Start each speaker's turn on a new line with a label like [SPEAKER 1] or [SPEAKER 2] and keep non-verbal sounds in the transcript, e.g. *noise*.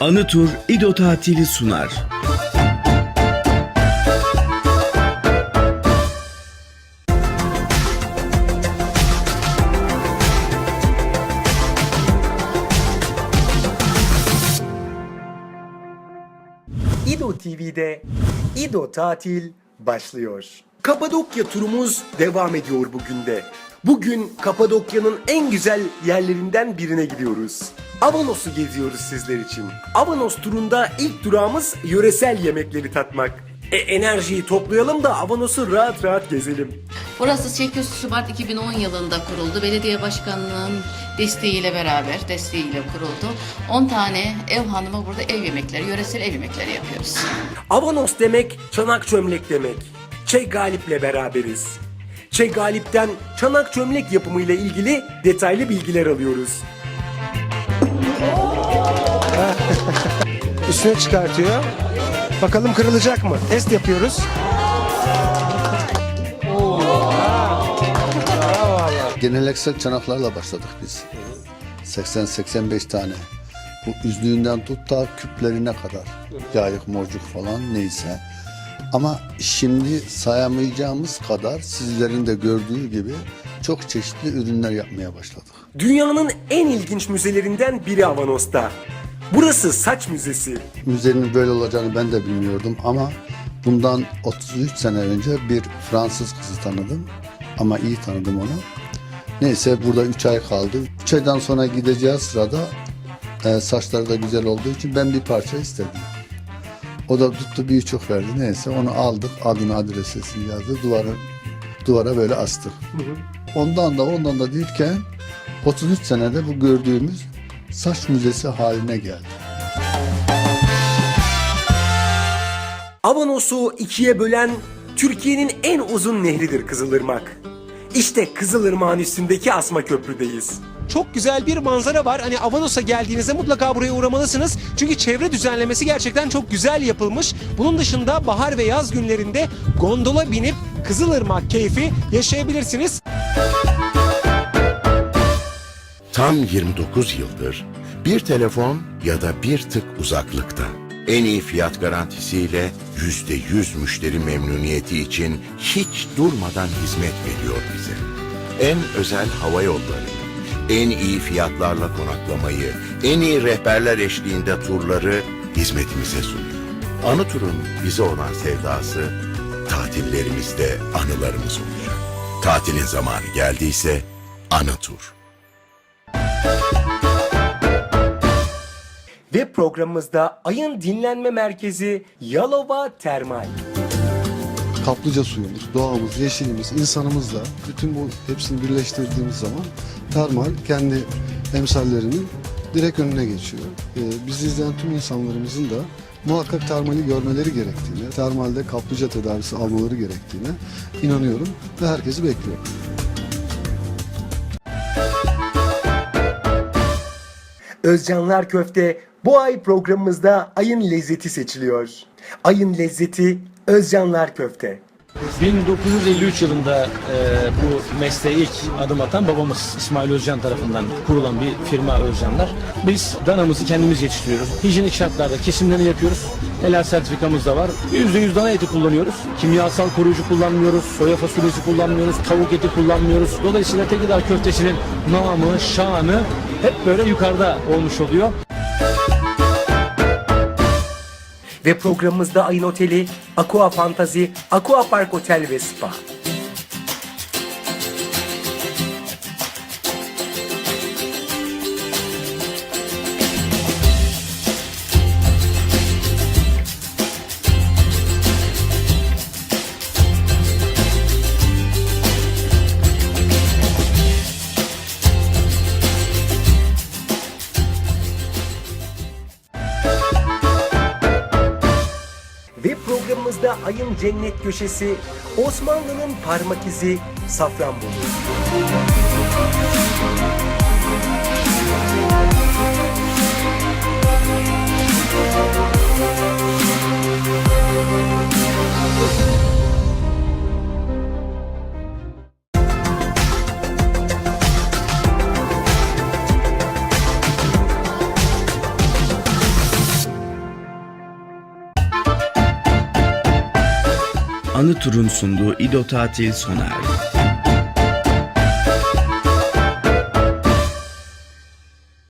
[SPEAKER 1] Anı Tur İdo Tatili sunar.
[SPEAKER 2] İdo TV'de İdo Tatil başlıyor. Kapadokya turumuz devam ediyor bugün de. Bugün Kapadokya'nın en güzel yerlerinden birine gidiyoruz. Avanos'u geziyoruz sizler için. Avanos turunda ilk durağımız yöresel yemekleri tatmak. E, enerjiyi toplayalım da Avanos'u rahat rahat gezelim.
[SPEAKER 3] Burası 8 Şubat 2010 yılında kuruldu. Belediye başkanının desteğiyle beraber, desteğiyle kuruldu. 10 tane ev hanımı burada ev yemekleri, yöresel ev yemekleri yapıyoruz.
[SPEAKER 2] Avanos demek çanak çömlek demek. Çey Galip'le beraberiz. Çey Galip'ten çanak çömlek yapımıyla ilgili detaylı bilgiler alıyoruz. *laughs* Üstüne çıkartıyor. Bakalım kırılacak mı? Test yapıyoruz.
[SPEAKER 4] Geleneksel çanaklarla başladık biz. 80-85 tane. Bu üzlüğünden tut da küplerine kadar. Yayık, morcuk falan neyse. Ama şimdi sayamayacağımız kadar sizlerin de gördüğü gibi çok çeşitli ürünler yapmaya başladık.
[SPEAKER 2] Dünyanın en ilginç müzelerinden biri Avanos'ta. Burası saç müzesi.
[SPEAKER 4] Müzenin böyle olacağını ben de bilmiyordum ama bundan 33 sene önce bir Fransız kızı tanıdım. Ama iyi tanıdım onu. Neyse burada 3 ay kaldı. 3 aydan sonra gideceğiz sırada e, saçları da güzel olduğu için ben bir parça istedim. O da tuttu bir çok verdi. Neyse onu aldık. Adını adresini yazdı. Duvara, duvara böyle astık. Ondan da ondan da değilken 33 senede bu gördüğümüz saç müzesi haline geldi.
[SPEAKER 2] Avanos'u ikiye bölen Türkiye'nin en uzun nehridir Kızılırmak. İşte Kızılırmak'ın üstündeki asma köprüdeyiz.
[SPEAKER 5] Çok güzel bir manzara var. Hani Avanos'a geldiğinizde mutlaka buraya uğramalısınız. Çünkü çevre düzenlemesi gerçekten çok güzel yapılmış. Bunun dışında bahar ve yaz günlerinde gondola binip Kızılırmak keyfi yaşayabilirsiniz.
[SPEAKER 6] Tam 29 yıldır bir telefon ya da bir tık uzaklıkta. En iyi fiyat garantisiyle %100 müşteri memnuniyeti için hiç durmadan hizmet veriyor bize. En özel hava yolları, en iyi fiyatlarla konaklamayı, en iyi rehberler eşliğinde turları hizmetimize sunuyor. Anı turun bize olan sevdası tatillerimizde anılarımız olacak. Tatilin zamanı geldiyse Anı Tur.
[SPEAKER 2] Ve programımızda ayın dinlenme merkezi Yalova Termal.
[SPEAKER 7] Kaplıca suyumuz, doğamız, yeşilimiz, insanımızla bütün bu hepsini birleştirdiğimiz zaman termal kendi emsallerinin direkt önüne geçiyor. Ee, bizi izleyen tüm insanlarımızın da muhakkak termali görmeleri gerektiğine, termalde kaplıca tedavisi almaları gerektiğine inanıyorum ve herkesi bekliyorum.
[SPEAKER 2] Özcanlar Köfte bu ay programımızda ayın lezzeti seçiliyor. Ayın lezzeti Özcanlar Köfte.
[SPEAKER 8] 1953 yılında e, bu mesleğe ilk adım atan babamız İsmail Özcan tarafından kurulan bir firma Özcanlar. Biz danamızı kendimiz yetiştiriyoruz. Hijyenik şartlarda kesimlerini yapıyoruz. Helal sertifikamız da var. %100 dana eti kullanıyoruz. Kimyasal koruyucu kullanmıyoruz. Soya fasulyesi kullanmıyoruz. Tavuk eti kullanmıyoruz. Dolayısıyla Tekirdağ köftesinin namı, şanı hep böyle yukarıda olmuş oluyor.
[SPEAKER 2] Ve programımızda ayın oteli Aqua Fantasy, Aqua Park Otel ve Spa. Programımızda ayın cennet köşesi Osmanlı'nın parmak izi Safranbolu.
[SPEAKER 1] Anı Tur'un sunduğu İdo Tatil sona erdi.